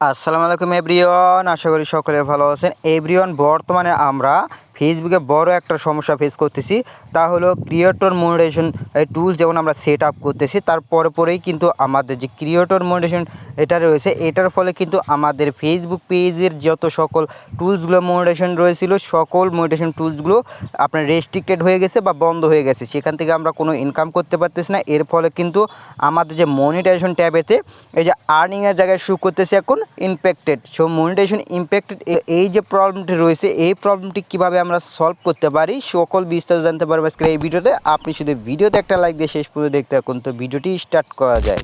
আসসালামু আলাইকুম এভরিওয়ান। আশা করি সকলে ভালো আছেন। এভরিওয়ান বর্তমানে আমরা ফেসবুকে বড় একটা সমস্যা ফেস করতেছি, তা হলো ক্রিয়েটর মনিটাইজেশন টুলস যেমন আমরা সেট আপ করতেছি তারপরে পরেই কিন্তু আমাদের যে ক্রিয়েটর মনিটাইজেশন এটা রয়েছে, এটার ফলে কিন্তু আমাদের ফেসবুক পেজের যত সকল টুলসগুলো মনিটাইজেশন রয়েছিল, সকল মনিটাইজেশন টুলসগুলো আপনার রেস্ট্রিক্টেড হয়ে গেছে বা বন্ধ হয়ে গেছে, সেখান থেকে আমরা কোনো ইনকাম করতে পারতেছি না, এর ফলে কিন্তু আমাদের যে মনিটাইজেশন ট্যাবেতে এই যে আর্নিংয়ের জায়গায় শু করতেছে এখন ইম্প্যাক্টেড সো মনিটাইজেশন ইম্প্যাক্টেড এই যে প্রবলেমটি রয়েছে, এই প্রবলেমটি কীভাবে আমরা সলভ করতে পারি। সকল বিস্তারিত জানতে পারব আজকের এই ভিডিওতে। আপনি শুধু ভিডিওতে একটা লাইক দিয়ে শেষ পর্যন্ত দেখতে থাকুন। তো ভিডিওটি স্টার্ট করা যায়।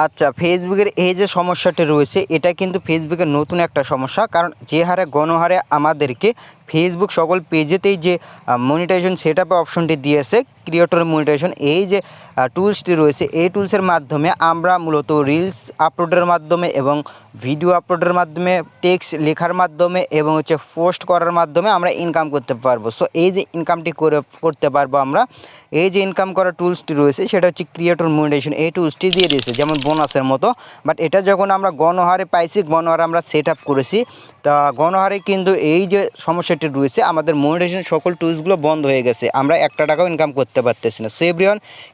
আচ্ছা ফেসবুকের এই যে সমস্যাটি রয়েছে, এটা কিন্তু ফেসবুকের নতুন একটা সমস্যা। কারণ যে হারে গণহারে আমাদেরকে ফেসবুক সকল পেজেতেই যে মনিটাইজেশন সেট অপশনটি দিয়েছে ক্রিয়েটর মনিটাইজেশন এই যে টুলসটি রয়েছে, এই টুলসের মাধ্যমে আমরা মূলত রিলস আপলোডের মাধ্যমে এবং ভিডিও আপলোডের মাধ্যমে টেক্সট লেখার মাধ্যমে এবং হচ্ছে পোস্ট করার মাধ্যমে আমরা ইনকাম করতে পারব। সো এই যে ইনকামটি করে, করতে পারব আমরা, এই যে ইনকাম করার টুলসটি রয়েছে, সেটা হচ্ছে ক্রিয়েটর মনিটাইজেশন এই টুলসটি দিয়ে দিয়েছে। যেমন বোনাসের মতো। বাট এটা যখন আমরা গণহারে পাইছি, গণহারে আমরা সেট আপ করেছি, তা গণহারে কিন্তু এই যে সমস্যাটি রয়েছে, আমাদের মনিটাইজেশন সকল টুলসগুলো বন্ধ হয়ে গেছে। আমরা একটা টাকাও ইনকাম করতে পারতেছি না। সো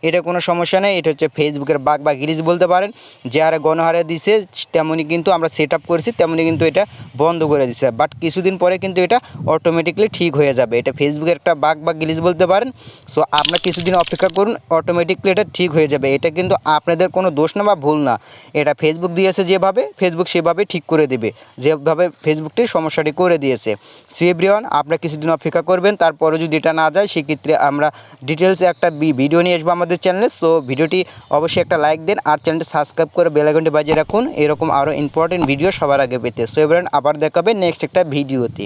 এটা কোনো সমস্যা নেই, এটা হচ্ছে ফেসবুকের বাগ বা গিরিজ বলতে পারেন। যে হারে গণহারে দিছে তেমনই কিন্তু আমরা সেট আপ করেছি তেমনই কিন্তু এটা বন্ধ করে দিছে। বাট কিছুদিন পরে কিন্তু এটা অটোমেটিকলি ঠিক হয়ে যাবে। এটা ফেসবুকের একটা বাগ বা গিলিজ বলতে পারেন। সো আপনার কিছুদিন অপেক্ষা করুন অটোমেটিকলি এটা ঠিক হয়ে যাবে। এটা কিন্তু আপনাদের কোনো দোষ না বা ভুল না। এটা ফেসবুক দিয়েছে যেভাবে ফেসবুক সেভাবে ঠিক করে দেবে। যেভাবে ফেসবুকটি সমস্যাটি করে দিয়েছে। সো এভরিওয়ান আপনারা কিছুদিন অপেক্ষা করবেন, তারপরে যদি এটা না যায়, সেক্ষেত্রে আমরা ডিটেলসে একটা ভিডিও নিয়ে আসব আমাদের চ্যানেলে সো ভিডিওটি অবশ্যই একটা লাইক দেন আর চ্যানেলটি সাবস্ক্রাইব করে বেলাইকনটি বাজিয়ে রাখুন। এরকম আরও ইম্পর্টেন্ট ভিডিও সবার আগে পেতে। সো এভরিওয়ান আবার দেখাবে নেক্সট একটা ভিডিওতে